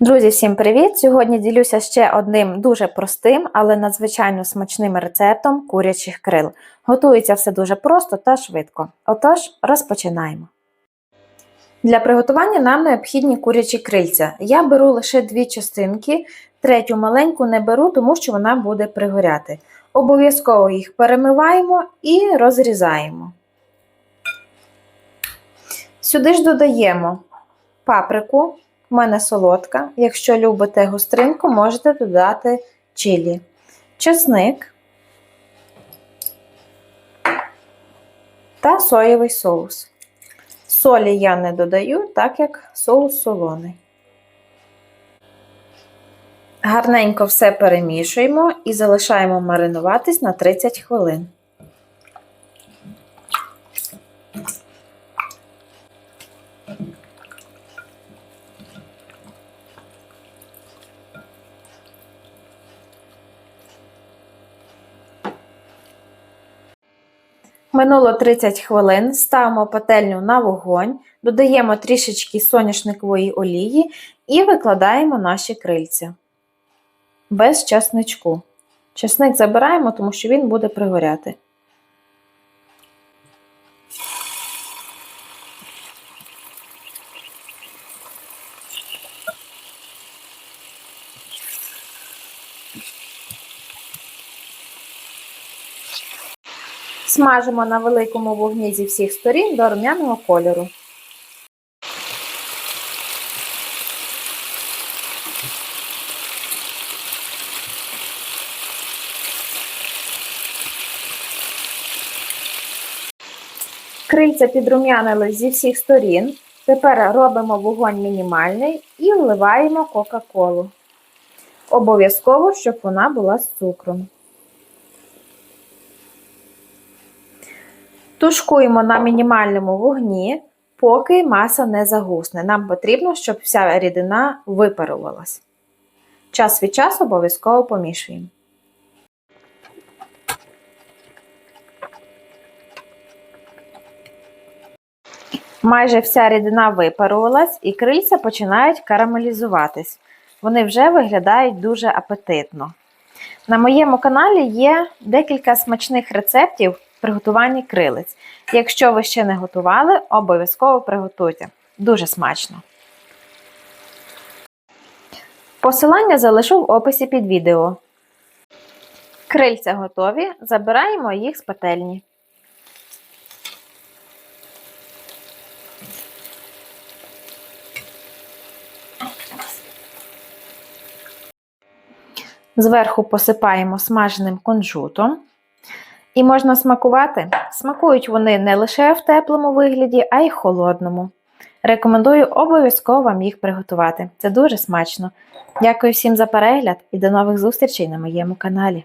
Друзі, всім привіт! Сьогодні ділюся ще одним дуже простим, але надзвичайно смачним рецептом курячих крил. Готується все дуже просто та швидко. Отож, розпочинаємо. Для приготування нам необхідні курячі крильця. Я беру лише дві частинки, третю маленьку не беру, тому що вона буде пригоряти. Обов'язково їх перемиваємо і розрізаємо. Сюди ж додаємо паприку. У мене солодка. Якщо любите гостринку, можете додати чилі, чесник та соєвий соус. Солі я не додаю, так як соус солоний. Гарненько все перемішуємо і залишаємо маринуватись на 30 хвилин. Минуло 30 хвилин, ставимо пательню на вогонь, додаємо трішечки соняшникової олії і викладаємо наші крильця без часничку. Часник забираємо, тому що він буде пригоряти. Смажимо на великому вогні зі всіх сторін до рум'яного кольору. Крильця підрум'янили зі всіх сторін. Тепер робимо вогонь мінімальний і вливаємо Кока-Колу. Обов'язково, щоб вона була з цукром. Тушкуємо на мінімальному вогні, поки маса не загусне. Нам потрібно, щоб вся рідина випарувалась. Час від часу обов'язково помішуємо. Майже вся рідина випарувалась і крильця починають карамелізуватись. Вони вже виглядають дуже апетитно. На моєму каналі є декілька смачних рецептів приготуванні крилиць. Якщо ви ще не готували, обов'язково приготуйте. Дуже смачно. Посилання залишу в описі під відео. Крильця готові, забираємо їх з пательні. Зверху посипаємо смаженим кунжутом. І можна смакувати. Смакують вони не лише в теплому вигляді, а й холодному. Рекомендую обов'язково вам їх приготувати. Це дуже смачно. Дякую всім за перегляд і до нових зустрічей на моєму каналі.